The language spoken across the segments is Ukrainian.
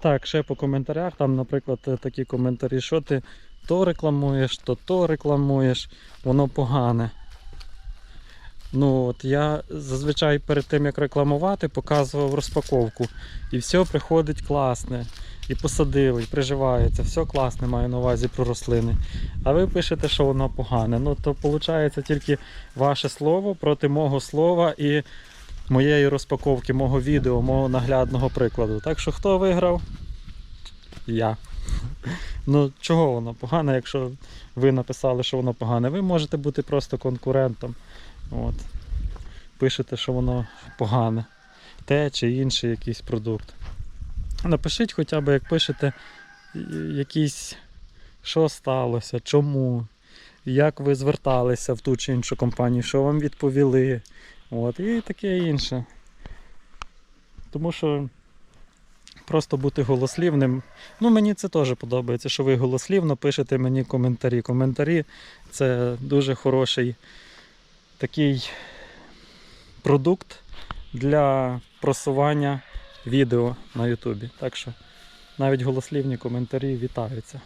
Так, ще по коментарях. Там, наприклад, е, такі коментарі, що ти то рекламуєш, то то рекламуєш, воно погане. Ну, от я зазвичай перед тим, як рекламувати, показував розпаковку. І все приходить класне. І посадили, і приживається, все класне маю на увазі про рослини. А ви пишете, що воно погане. Ну, то виходить тільки ваше слово проти мого слова і моєї розпаковки, мого відео, мого наглядного прикладу. Так що хто виграв? Я. Ну, чого воно погане, якщо ви написали, що воно погане? Ви можете бути просто конкурентом. От. Пишете, що воно погане. Те чи інший якийсь продукт. Напишіть хоча б, як пишете, якісь, що сталося, чому, як ви зверталися в ту чи іншу компанію, що вам відповіли. От, і таке інше. Тому що просто бути голослівним. Ну, мені це теж подобається, що ви голослівно пишете мені коментарі. Коментарі це дуже хороший такий продукт для просування відео на Ютубі. Так що навіть голослівні коментарі вітаються.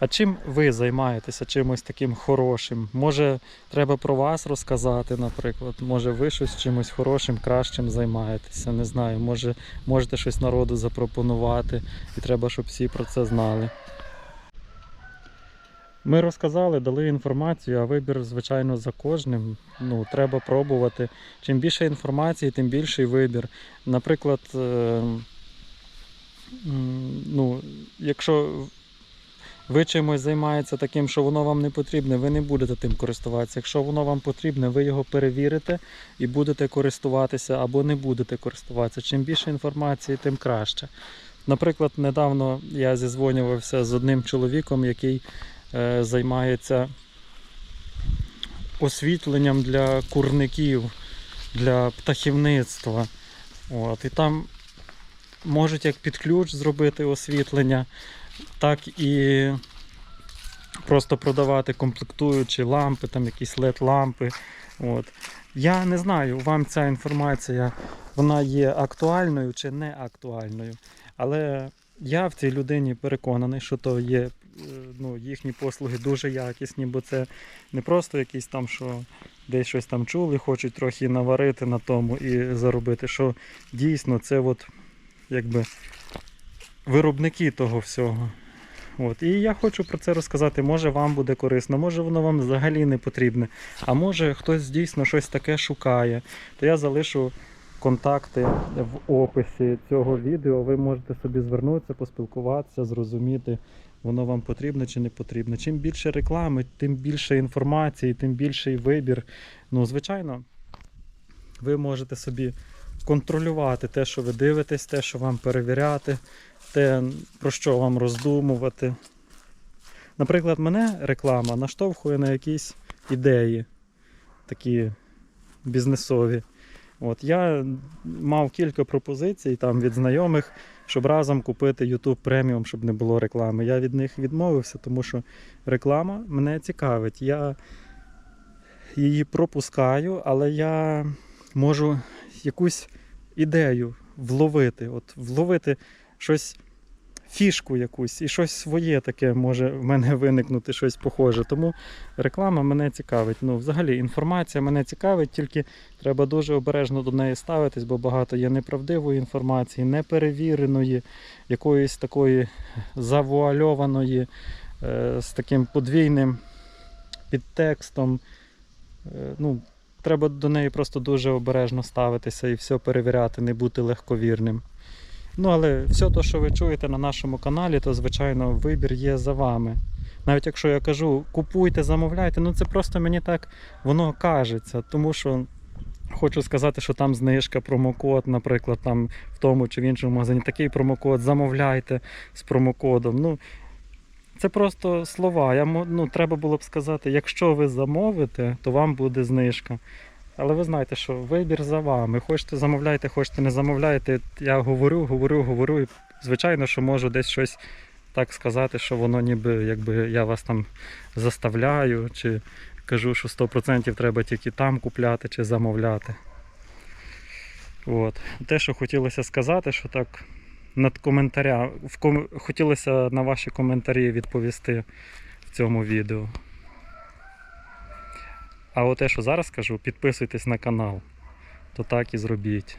А чим ви займаєтеся чимось таким хорошим? Може, треба про вас розказати, наприклад. Може, ви щось чимось хорошим, кращим займаєтеся. Не знаю, може, можете щось народу запропонувати, і треба, щоб всі про це знали. Ми розказали, дали інформацію, а вибір, звичайно, за кожним. Ну, треба пробувати. Чим більше інформації, тим більший вибір. Наприклад, е, ну, якщо ви чимось займаєтеся таким, що воно вам не потрібне, ви не будете тим користуватися. Якщо воно вам потрібне, ви його перевірите і будете користуватися або не будете користуватися. Чим більше інформації, тим краще. Наприклад, недавно я зізвонювався з одним чоловіком, який е, займається освітленням для курників, для птахівництва. От, і там можуть як під ключ зробити освітлення, так і просто продавати комплектуючі лампи, там якісь LED-лампи. Я не знаю, вам ця інформація вона є актуальною чи не актуальною. Але я в цій людині переконаний, що то є е, ну, їхні послуги дуже якісні, бо це не просто якісь там, що десь щось там чули, хочуть трохи наварити на тому і заробити. Що дійсно це от якби виробники того всього. От. І я хочу про це розказати. Може вам буде корисно, може воно вам взагалі не потрібне. А може хтось дійсно щось таке шукає. То я залишу контакти в описі цього відео. Ви можете собі звернутися, поспілкуватися, зрозуміти, воно вам потрібно чи не потрібно. Чим більше реклами, тим більше інформації, тим більший вибір. Ну, звичайно, ви можете собі контролювати те, що ви дивитесь, те, що вам перевіряти, те, про що вам роздумувати. Наприклад, мене реклама наштовхує на якісь ідеї, такі бізнесові. От я мав кілька пропозицій там від знайомих, щоб разом купити YouTube преміум, щоб не було реклами. Я від них відмовився, тому що реклама мене цікавить. Я її пропускаю, але я можу якусь ідею вловити, от вловити щось, фішку якусь, і щось своє таке може в мене виникнути, щось похоже. Тому реклама мене цікавить. Ну, взагалі, інформація мене цікавить, тільки треба дуже обережно до неї ставитись, бо багато є неправдивої інформації, неперевіреної, якоїсь такої завуальованої, е, з таким подвійним підтекстом. Е, ну, треба до неї просто дуже обережно ставитися і все перевіряти, не бути легковірним. Ну, але все те, що ви чуєте на нашому каналі, то звичайно вибір є за вами. Навіть якщо я кажу купуйте, замовляйте, ну це просто мені так воно кажеться, тому що хочу сказати, що там знижка, промокод, наприклад, там в тому чи в іншому магазині такий промокод, замовляйте з промокодом. Ну, це просто слова. Я, ну, треба було б сказати, якщо ви замовите, то вам буде знижка. Але ви знаєте, що вибір за вами. Хочете замовляйте, хочете не замовляйте. Я говорю, говорю, говорю. І звичайно, що можу десь щось так сказати, що воно ніби якби я вас там заставляю, чи кажу, що 100% треба тільки там купляти чи замовляти. От. Те, що хотілося сказати, що так над коментаря. Ком... Хотілося на ваші коментарі відповісти в цьому відео. А от те, що зараз кажу, підписуйтесь на канал, то так і зробіть.